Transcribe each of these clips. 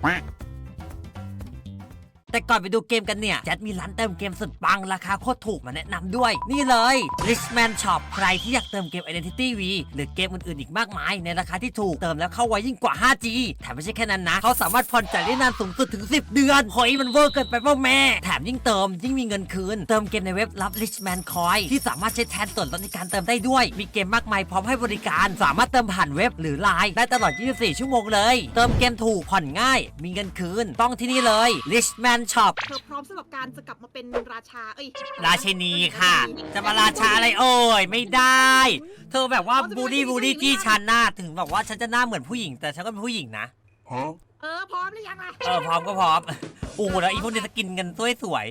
Quack. แต่ก่อนไปดูเกมกันเนี่ยแจ็ดมีร้านเติมเกมสุดปังราคาโคตรถูกมาแนะนำด้วย นี่เลย Richman Shop ใครที่อยากเติมเกม Identity V หรือเกมอื่นๆอีกมากมาย ในราคาที่ถูกเติมแล้วเข้าไวยิ่งกว่า 5G แถมไม่ใช่แค่นั้นนะ เขาสามารถผ่อนจ่ายได้นานสูงสุดถึง 10 เดือนเฮ้ยมันเวอร์เกินไปเปล่าแม่ แถมยิ่งเติมยิ่งมีเงินคืน เติมเกมในเว็บรับ Richman Coin ที่สามารถใช้แทนส่วนลดในการเติมได้ด้วย มีเกมมากมายพร้อมให้บริการ สามารถเติมผ่านเว็บหรือไลน์ได้ตลอด 24 ชั่วโมงเลย เติมเกมถูกผ่อนง่าย มีเงินคืน ต้องที่นี่เลย Richman Shop เธอพร้อมสำหรับการจะกลับมาเป็นราชา เอ้ยราชินีค่ะ จะมาราชาอะไรโอ้ยไม่ได้ เธอแบบว่าบูดี้บูดี้จี้ฉันหน้าถึงแบบว่าฉันจะหน้าเหมือนผู้หญิง แต่ฉันก็เป็นผู้หญิงนะ Huh? เออพร้อมหรือยังล่ะ เออพร้อมก็พร้อมโอ้โหแล้วอีพวกนี้จะกินกันสวยสวย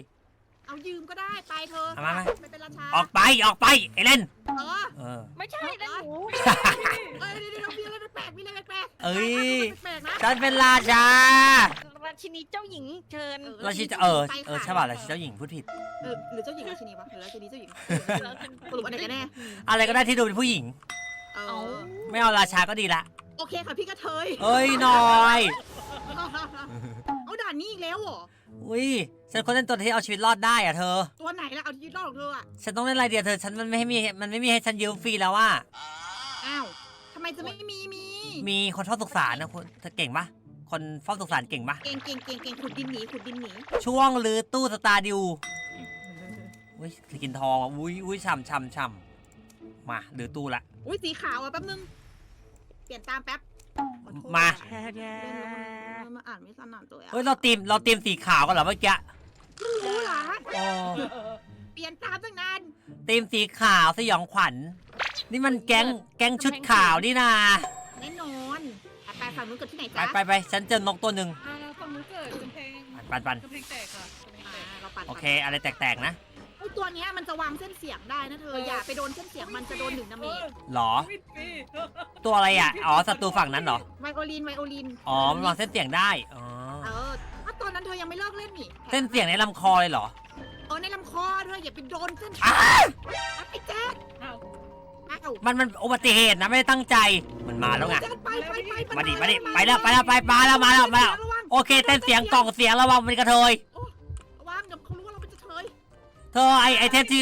เอายืมก็ได้ไปเธอเอามามาไปเป็นราชาๆออกไปออกไปไอเล่นเออเออ ไม่ใช่นะหนูเอ้ยเดี๋ยวเดี๋ยวมีอะไรแปลกๆมีอะไรแปลกๆเอ้ย แปลกๆนะฉันเป็นราชารา ชินีเจ้าหญิงเชิญราชินีเออเออใช่ป่ะราชินีเจ้าหญิงพูดผิด เออหรือเจ้าหญิงราชินีวะหรือราชินีเจ้าหญิงสรุปอันไหนกันแน่อะไรก็ได้ที่ดูเป็นผู้หญิง เอเอาอไม่เอาราชาก็ดีละ โอเคค่ะพี่กระเทยเอ้ยหน้อย เอาด่านนี้อีกแล้วเหรออุ้ยฉันคนเล่นตัวที่เอาชีวิตรอดได้อะเธอ ตัวไหนล่ะเอาชีวิตรอดของเธออะฉันต้องเล่นอะไรเดียวเธอฉันมันไม่ให้มีมันไม่มีให้ฉันยืมฟรีแล้วว่าอ้าวทำไมจะไม่มีมี มีคนเฝ้าสุสานนะคุณเธอเก่งปะ คนเฝ้าสุสานเก่งปะเก่งเก่งเก่งเก่งขุดดินหนีขุดดินหนีช่วงลือตู้สตาร์ดิวอุ้ยกินทองอะอุ้ยอุ้ยช่ำช่ำช่ำมาลือตู้ละ อุ้ยสีขาวอะแป๊บนึง เปลี่ยนตามแป๊บขอโทษมาเล่นแล้วมันมาอ่านไม่สนั่นตัวอะเฮ้ยเราเตรียมเราเตรียมสีขาวกันเหรอเมื่อกี้รู้เหรอโอ้เปลี่ยนตามตั้งนานเตรียมสีขาวสยองขวัญ นี่มันแก๊งแก๊งชุดขาวนี่นาแน่นอนอะไป ฝั่งนู้นเกิดที่ไหนไปจ๊ะไปไปฉันเจอนกตัวหนึ่งอ่าฝั่งนู้นเกิดกำแพงปันปันกำแพงแตกค่ะกำแพงอ่าแตกเราปั่นโอเค อะไรแตกๆนะไอ้ตัวเนี้ยมันจะวางเส้นเสียงได้นะเธออ ย่าไปโดนเส้นเสียงมันจะโดนหนึ่งดาเมจหรอ วิดปีตัวอะไรอะ อ๋อศัตรูฝั่งนั้นเหรอ ไวโอลินไวโอลินอ๋อมันวางเส้นเสียงได้ อ๋อ เออถ้าตอนนั้นเธอยังไม่เลิกเล่นนี่เส้นเสียงในลำคอเลยเหรอ เออในลำคอเธออย่าไปโดนเส้นอ้าไอ้แจ๊คอ้าว อ้าวมันมันอุบัติเหตุนะไม่ได้ตั้งใจมันมาแล้วไงแจ๊คไปไปไปมาดิมาดิไปแล้วไปแล้วไปมาแล้วมาแล้วมาแล้ว ระวังโอเคเส้นเสียงกล่องเสียงระวังเป็นกระเทยระวังเดี๋ยวเขารู้ว่าเราเป็นจะเฉยเธอไอไอเทมที่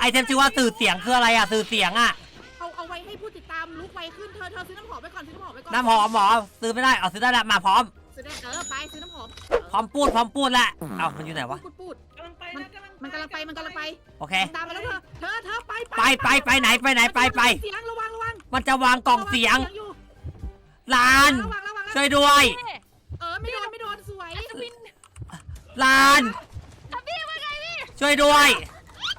ไอเทมที่ว่าสื่อเสียงคืออะไรอะสื่อเสียงอะเอาเอาไว้ให้ผู้ติดตามลุกไวขึ้นเธอเธอซื้อน้ำหอมไปก่อนซื้อน้ำหอมไปก่อนน้ำหอมหมอซื้อไม่ได้เอาซื้อได้ละมาพร้อมซื้อได้เออไปซื้อน้ำหอมพร้อมพูดพร้อมพูดละเอ้ามันอยู่ไหนวะ พูดพูดกำลังไปนะกำลัง มันกำลังไปมันกำลังไปโอเค ตามมาแล้วเธอเธอเธอไปไปไปไปไหนไปไหนไปไป เสียงระวังระวังมันจะวางกล่องเสียงอยู่ลานระวังระวังช่วยด้วยเออไม่โดนไม่โดนสวยลาน ทับพี่ว่าไงพี่ช่วยด้วย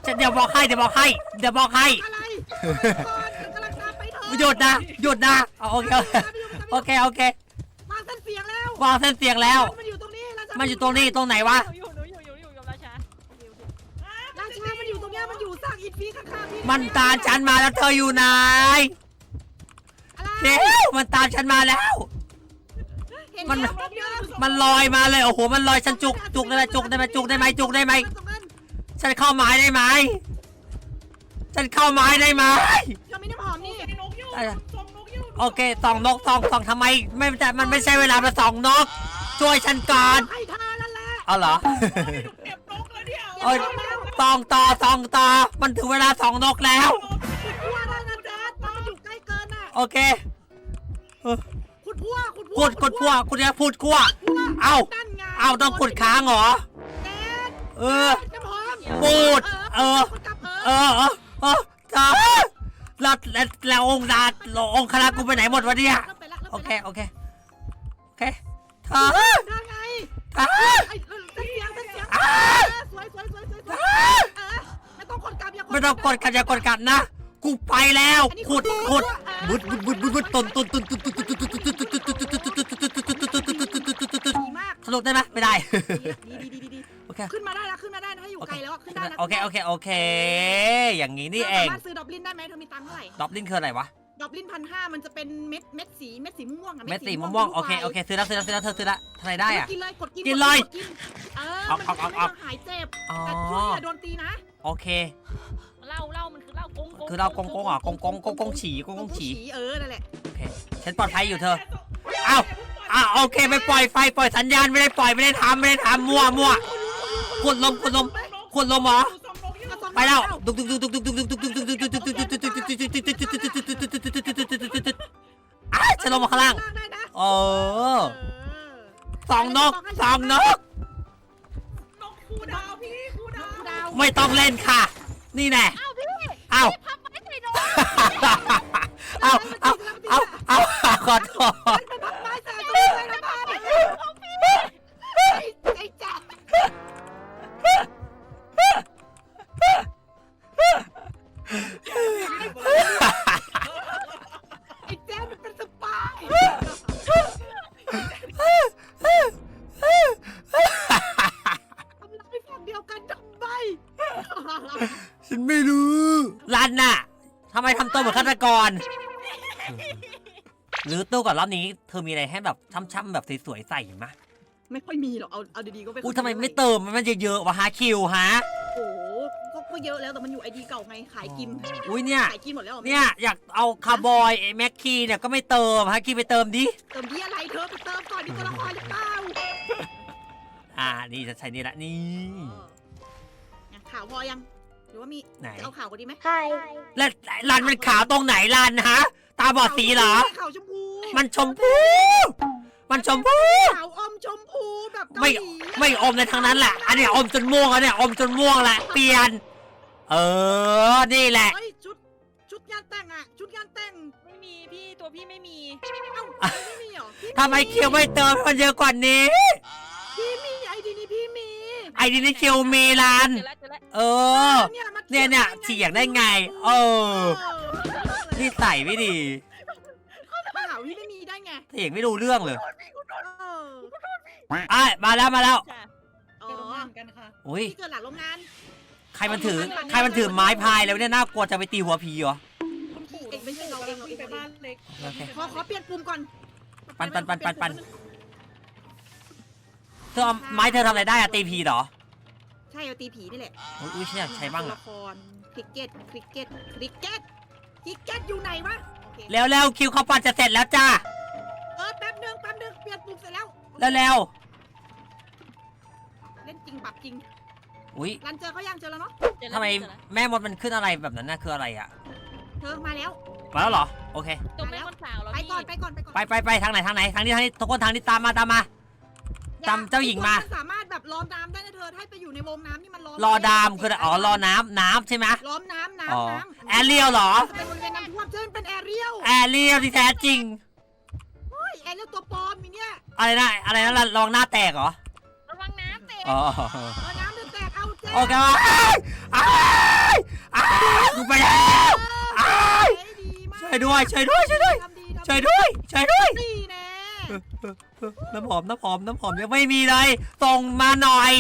จะเดี๋ยวบอกให้เดี๋ยวบอกให้เดี๋ยวบอกให้ อะไรก่อนฉันกำลังตามไปเธอหยุดนะหยุดนะเอาโอเคโอเคโอเควางเส้นเสียงแล้ววางเส้นเสียงแล้ว มันอยู่ตรงนี้ราชามันอยู่ตรงนี้ตรงไหนวะหนูอยู่หนูอยู่หนูอยู่ มันตามฉันมาแล้วเธออยู่ไหนอะไรเฮ้ยมันตามฉันมาแล้วเห็นมันแล้วแป๊บเดียวมันลอยมาเลยโอ้โหมันลอยฉันจุกจุกได้ไหมจุกได้ไหมจุกได้ไหมจุกได้ไหมตรงนั้นฉันเข้าไม้ได้ไหมฉันเข้าไม้ได้ไหมเธอมีน้ำหอมนี่มีนกอยู่อะไรส่งนกอยู่โอเคส่องนกส่องส่องทำไมไม่แต่มันไม่ใช่เวลามาส่องนก ช่วยฉันก่อนให้เธอนั่นแหละเอาเหรอเก็บนกแล้วเนี่ยเอ้ย ส่องต่อส่องต่อ มันถึงเวลาส่องนกแล้วพัวได้นะแจ๊ดมันอยู่ใกล้เกินน่ะโอเคขุดพัวขุดพัวขุดขุดพวกคุณจะพูดขั้วเอ้า นั่นไงเอาต้องขุดค้างเหรอ แจ๊ดเออ น้ำหอมพูดเออขุดกลับเออเออเออจ้าแล้วแล้วแล้วองค์ดาองค์คณะกูไปไหนหมดวะเนี่ย ริ่มไปแล้วริ่มโอไปเคแล้วโอเค โอเคเธอเธอไงเธอ ไอ้เส้นเสียงเส้นเสียงอ้าสวยสวยส ไม่ต้องกดกลับดไม่ต้องกดกันอย่ากดกันนะ กูไปแล้วขุดขุดบุดบุดบุดบุดบุดตนตนตนตนตนตนตนตนตนตนตนตนตนดีนตุทะลุได้นตุไม่นตุดีดีดีดีโนตุขึ้นมานตุแล้วขึ้นมาได้นะถ้าอยู่นตุแล้วขึ้นได้นะโนตุโอเนตุเคอนตุงนี้นี่นตุสามนตุซื้นตุบลินได้ไหมเธอมีตังค์เท่าไหร่ดอบลินคืออะไรวะ ดอบลินพันห้ามันจะเป็นเม็ดเม็ดสีเม็ดสีม่วงอะเม็ดสีม่วงโอเคโอเคซื้อแล้วซื้อแล้วซื้อแล้วเธอซื้อแล้วทำอะได้อะ กินเลยกดกินเลยกินเออมันจะไม่หายเจ็บอ๋แต่ช่วยอย่าโดนตีนะโอเค เหล้าเหล้ามันคือเหล้ากงงคือเรากงกงเหรอกงกงกงกงฉี่กงกงฉี่เออนั่นแหละโอเคฉันปลอดภัยอยู่เธอเอ้าว อะโอเคไม่ปล่อยไฟปล่อยสัญญาณไม่ได้ปล่อยไม่ได้ทำไม่ได้ทำมั่วมั่วกดลมกดลมกดลมหรอไปแล้วดุกดุกดุกดุกดุกดุกดุกดุก ลงมาข้างล่างเออสองนกสองนก นกคูดาวพี่คูดาว ไม่ต้องเล่นค่ะ นี่แน่ ฉันไม่รู้ รันน่ะทำไมทำตัวเหมือนฆาตกร หรือตู้ก่อนรอบนี้ เธอมีอะไรให้แบบช้ำๆแบบสวยๆใส่มะไม่ค่อยมีหรอกเอาเอาดีๆก็ไปอู้ทำไมไม่เติมมันเยอะๆวะฮะคิวฮะ โอ้โหก็เยอะแล้วแต่มันอยู่ไอดีเก่าไงขายกิมอุ้ยเนี่ย ขายกิมหมดแล้วอเนี่ยอยากเอาคาร์บอยไอ้แม็กคีเนี่ยก็ไม่เติมฮะคิวไปเติมดิ เติมดีอะไรเธอไปเติมก่อนมีตัวละครหรือเปล่าอ่านี่จะใช้นี่ละนี่ข่าวพอยัง หรือว่ามีเอาขาวกว่านี้ไหมใช่แล้วลันมันขาวตรงไหนลันฮะ ตาบอดสีเหรอขาวชมพูมันชมพู มันชมพูขาวอมชมพูแบบไม่ไม่อมในทางนั้นแหละ อันนี้อมจนม่วงอันนี้อมจนม่วงละเปลี่ยน เออ นี่แหละชุดชุดงานแต่งอะชุดงานแต่งไม่มีพี่ตัวพี่ไม่มี เอ้ไม่มีเหรอพี่ทำไมคิวไม่เติมใมันเยอะกว่านี้ พี่มีไอดีนี้พี่มี ไอดินิคิวเมลันเออ เนี่ยเนี่ยเฉียงได้ไง เออที่ใส่ไม่ดีมาหาวิไม่มีได้ไงเถียงไม่รู้เรื่องเลยไอมาแล้วมาแล้วอ๋อที่ยเกิดหลังโรงงาน ใครมันถือ ใครมันถือไม้พายแล้วเนี่ยน่ากลัวจะไปตีหัวผีเหรอไม่ใช่เราเองเราไปบ้านเล็กขอขอเปลี่ยนปุ่มก่อน ปันปันปันปันปัน ธอเอาไม้เธอทำอะไรได้อะตีผีเหรอ ใช่เอาตีผีนี่แหละอุ้ยฉันอยากใช้บ้างอะตัวลครคริกเก็ตคริกเก็ตคริกเก็ตคริกเก็ตอยู่ไหนวะเคแล้วแล้วคิวเขาปัดจะเสร็จแล้วจ้าเออแป๊บนึงแป๊บนึงเปลี่ยนปุ่มเสร็จแล้วแล้วแล้วเล่นจริงปรับจริงอุ้ยรันเจอเขายังเจอแล้วเนาะทำไมแม่มดมันขึ้นอะไรแบบนั้นน่ะคืออะไรอะเธอมาแล้ว มาแล้วเหรอโอเคจบไม่คนสาวแล้วไปก่อนไปก่อนไปก่อนไปไปไปทางไหนทางไหนทางนี้ทางนี้ทุกคนทางนี้ตามมาตามมา ตามเจ้าหญิงมาสามารถแบบล้อมน้ำได้เธอให้ไปอยู่ในวงน้ำที่มันล้อมรอดามคืออะไรอ๋อรอน้ำน้ำใช่ไหมล้อมน้ำน้ำน้ำแอเรียลหรอเป็นเวณน้ำท่วมเช่เป็นแอเรียลแอเรียลที่แท้จริงโอ้ยแอเรียลตัวปลอมมีเนี่ยอะไรนะอะไรนะลองหน้าแตกเหรอ ระวังน้ำเตะน้ำแตกเอาเจ๊โอเคว่ะอ้าอ้ายกไปแล้วอ้ดีมากช่วยด้วยช่วยด้วยช่วยด้วยทช่วยด้วยช่วยด้วย นี่แน่ น้ำหอมน้ำหอมน้ำหอมยังไม่มีเลยส่งมาหน่อย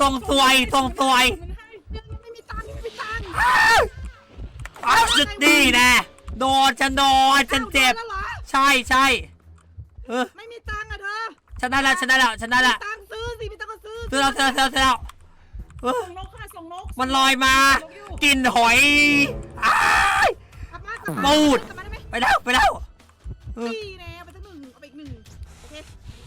ส่งสวยส่งสวยไม่จุดดีนะโดนฉันโดนฉันเจ็บ ใช่ใช่เออไม่มีตังค์อะเธอฉันได้แล้วฉันได้แล้วฉันได้แล้วซื้อสิมีซื้อซื้อแล้วซื้อแล้วซื้อแล้วส่งนกส่งนกมันลอยมา กินหอยอ้ายมูดไปแล้วไปแล้วนี่ไ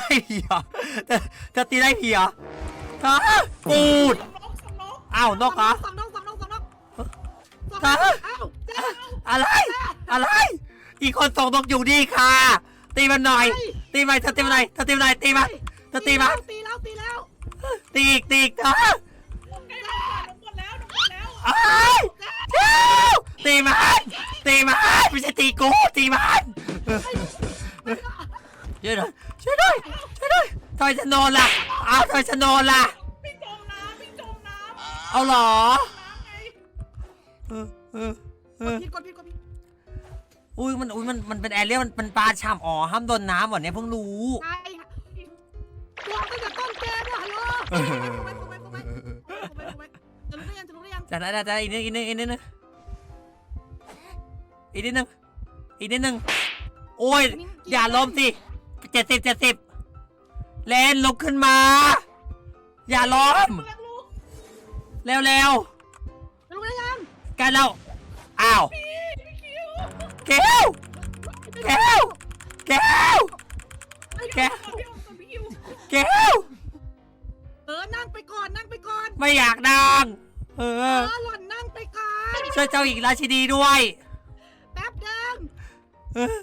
ได้ผีเหรอจะจะตีได้ผีเหรอฮะปูดสองนกสองนกอ้าวนกเหรอสองนกสองนกสองนกสองนกฮะ อ้าวเจ๊อะไร อะไร อีกคนส่งนกอยู่นี่ค่ะ ตีมันหน่อย ตีมันเธอตีมันหน่อยเธอตีมันหน่อยตีมันจะตีมัน ตีแล้วตีแล้วตีอีกตีอีกเออใกล้แล้วค่ะน้องหมดแล้วน้องหมดแล้วเอ้ยเจ้าตีมันตีมันไม่ใช่ตีกูตีมัน อยทำไมจะโนอนล่ะอ้าวทำไมจะโนอนล่ะ พี่จมน้ำพี่จมน้ำเอาเหรอน้ำไงเออเออเอกดอผิดกดผิดกดผิดอุ้ยมันอุ้ยมันมันเป็นแอเรียลมันเป็นปลาฉ่ำอ๋อห้ามโดนน้ำเหรอเนี่ยเพิ่งรู้ใช่ค่ะตัวตั้งแต่ต้นเกมอะฮัลโหลไปไปไปไปไปไปจะรู้ได้ยังจะรู้ได้ยังจะได้จะได้อีกนิดอีกนิดอีกนิดนึงอีกนิดนึงอีกนิดนึงโอ้ยอย่าล้มสิเจ็ดสิบเจ็ดสิบ เลนลุกขึ้นมา อย่าล้มกำลังลูกเร็วเร็วจะรู้ได้ยังๆกันแล้วอ้าวพี่พี่คิวแก้วแก้วแก้วแกพี่อมกับพี่คิวแก้วเออนั่งไปก่อนนั่งไปก่อนไม่อยากดังเอเอออหล่อนนั่งไปก่อนช่วยเจ้าหญิงราชินีด้วยแป๊บเดิมเออ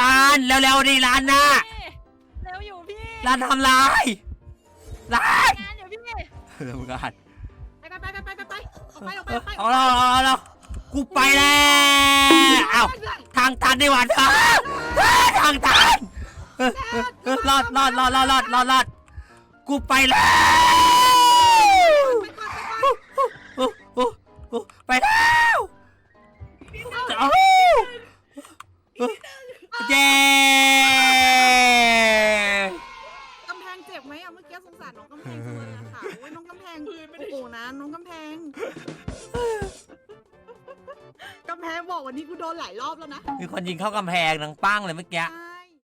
ร้านเร็วๆดิร้านน่ะพี่เร็วอยู่พี่ร้านทำลายร้านงานอยู่พี่ทำงานไปไปไปไปไปไปออกไปออกไปออกไปเอาแล้วเอาแล้วกูไปแล้วเอาทางตันดีกว่าเธอเฮ้ยทางตันเออเออเออรอดรอดรอดรอดรอดรอดรอดกูไปแล้ว เข้ากำแพงนังปั้งเลยเมื่อกี้